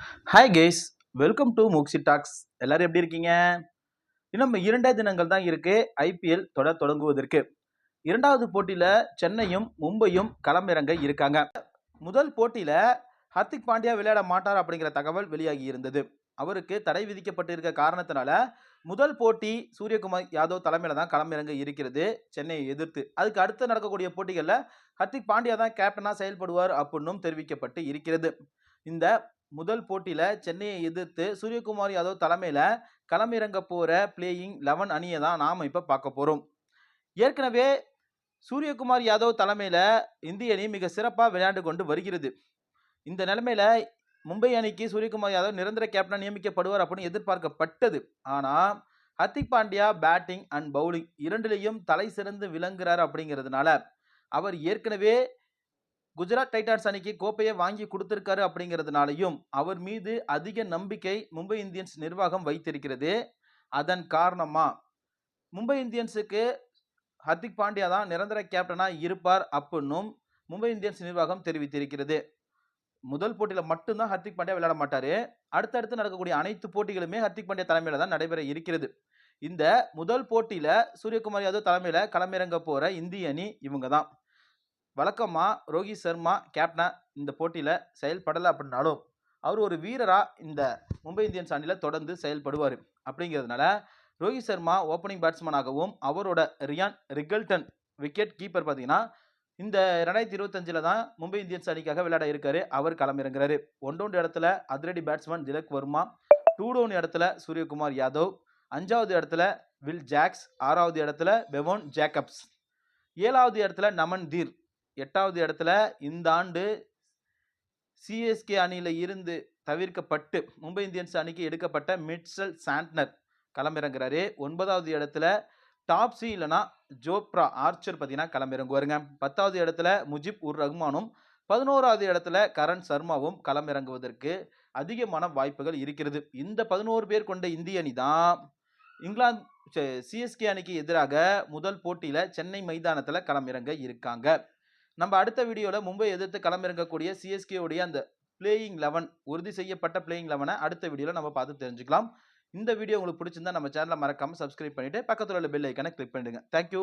Hi guys welcome to Mooxi talks எல்லாரும் எப்படி இருக்கீங்க? இன்னும் நம்ம இரண்டே தினங்கள் தான் இருக்கு ஐபிஎல் தொடர் தொடங்குவதற்கு. இரண்டாவது போட்டியில் சென்னையும் மும்பையும் களமிறங்க இருக்காங்க. முதல் போட்டியில் ஹர்திக் பாண்டியா விளையாட மாட்டார் அப்படிங்கிற தகவல் வெளியாகி இருந்தது. அவருக்கு தடை விதிக்கப்பட்டிருக்க காரணத்தினால முதல் போட்டி சூரியகுமார் யாதவ் தலைமையில தான் களமிறங்க இருக்கிறது சென்னையை எதிர்த்து. அதுக்கு அடுத்து நடக்கக்கூடிய போட்டிகளில் ஹர்திக் பாண்டியா தான் கேப்டனாக செயல்படுவார் அப்படின்னும் தெரிவிக்கப்பட்டு இருக்கிறது. இந்த முதல் போட்டியில் சென்னையை எதிர்த்து சூரியகுமார் யாதவ் தலைமையில் களமிறங்க போகிற பிளேயிங் லெவன் அணியை தான் நாம் இப்போ பார்க்க போகிறோம் ஏற்கனவே சூரியகுமார் யாதவ் தலைமையில் இந்திய அணி மிக சிறப்பாக விளையாண்டு கொண்டு வருகிறது. இந்த நிலைமையில் மும்பை அணிக்கு சூரியகுமார் யாதவ் நிரந்தர கேப்டனா நியமிக்கப்படுவார் அப்படின்னு எதிர்பார்க்கப்பட்டது. ஆனால் Hardik Pandya batting and bowling இரண்டிலையும் தலை சிறந்து விளங்குகிறார் அப்படிங்கிறதுனால அவர் ஏற்கனவே குஜராத் டைட்டன்ஸ் அணிக்கு கோப்பையை வாங்கி கொடுத்திருக்காரு அப்படிங்கிறதுனாலையும் அவர் மீது அதிக நம்பிக்கை மும்பை இந்தியன்ஸ் நிர்வாகம் வைத்திருக்கிறது. அதன் காரணமா மும்பை இந்தியன்ஸுக்கு ஹர்திக் பாண்டியா தான் நிரந்தர கேப்டனாக இருப்பார் அப்படின்னும் மும்பை இந்தியன்ஸ் நிர்வாகம் தெரிவித்திருக்கிறது. முதல் போட்டியில் மட்டும்தான் ஹர்திக் பாண்டியா விளையாட மாட்டார். அடுத்தடுத்து நடக்கக்கூடிய அனைத்து போட்டிகளுமே ஹர்திக் பாண்டியா தலைமையில் தான் நடைபெற இருக்கிறது. இந்த முதல் போட்டியில் சூரியகுமார் யாதவ் தலைமையில் களமிறங்க போகிற இந்திய அணி இவங்க தான் வழக்கமா ரோஹித் சர்மா கேப்டனாக இந்த போட்டியில் செயல்படலை அப்படின்னாலும் அவர் ஒரு வீரராக இந்த மும்பை இந்தியன்ஸ் அணியில் தொடர்ந்து செயல்படுவார். அப்படிங்கிறதுனால ரோஹித் சர்மா ஓப்பனிங் பேட்ஸ்மேனாகவும் அவரோட ரியான் ரிகல்டன் விக்கெட் கீப்பர் பார்த்தீங்கன்னா இந்த ரெண்டாயிரத்தி இருபத்தஞ்சில் தான் மும்பை இந்தியன்ஸ் அணிக்காக விளையாட இருக்காரு. அவர் களமிறங்குறாரு. ஒன் டவுன் இடத்துல அதிரடி batsman Tilak Varma two down இடத்துல சூரியகுமார் யாதவ் அஞ்சாவது இடத்துல வில் ஜாக்ஸ் ஆறாவது இடத்துல பெவோன் ஜேக்கப்ஸ். ஏழாவது இடத்துல நமன் தீர். எட்டாவது இடத்துல இந்த ஆண்டு சிஎஸ்கே அணியில் இருந்து தவிர்க்கப்பட்டு மும்பை இந்தியன்ஸ் அணிக்கு எடுக்கப்பட்ட மிட்சல் சாண்ட்னர் களமிறங்குறாரு. ஒன்பதாவது இடத்துல டாப்ஸி இல்லைனா ஜோப்ரா ஆர்ச்சர் பார்த்தீங்கன்னா களமிறங்குவாருங்க. பத்தாவது இடத்துல முஜிப் உர் ரஹ்மானும் பதினோராவது இடத்துல கரண் சர்மாவும் களமிறங்குவதற்கு அதிகமான வாய்ப்புகள் இருக்கிறது. இந்த பதினோரு பேர் கொண்ட இந்திய அணி தான் இங்கிலாந்து சிஎஸ்கே அணிக்கு எதிராக முதல் போட்டியில் சென்னை மைதானத்தில் களமிறங்க இருக்காங்க. நம்ம அடுத்த வீடியோவில் மும்பை எதிர்த்து களமிறங்கக்கூடிய சிஎஸ்கேவுடைய அந்த பிளேயிங் லெவன் உறுதி செய்யப்பட்ட பிளேயிங் லெவனை அடுத்த வீடியோவில் நம்ம பார்த்து தெரிஞ்சுக்கலாம். இந்த வீடியோ உங்களுக்கு பிடிச்சிருந்தா நம்ம சேனலை மறக்காமல் சப்ஸ்கிரைப் பண்ணிவிட்டு பக்கத்தில் உள்ள பெல் ஐக்கனை கிளிக் பண்ணிடுங்க. தேங்க்யூ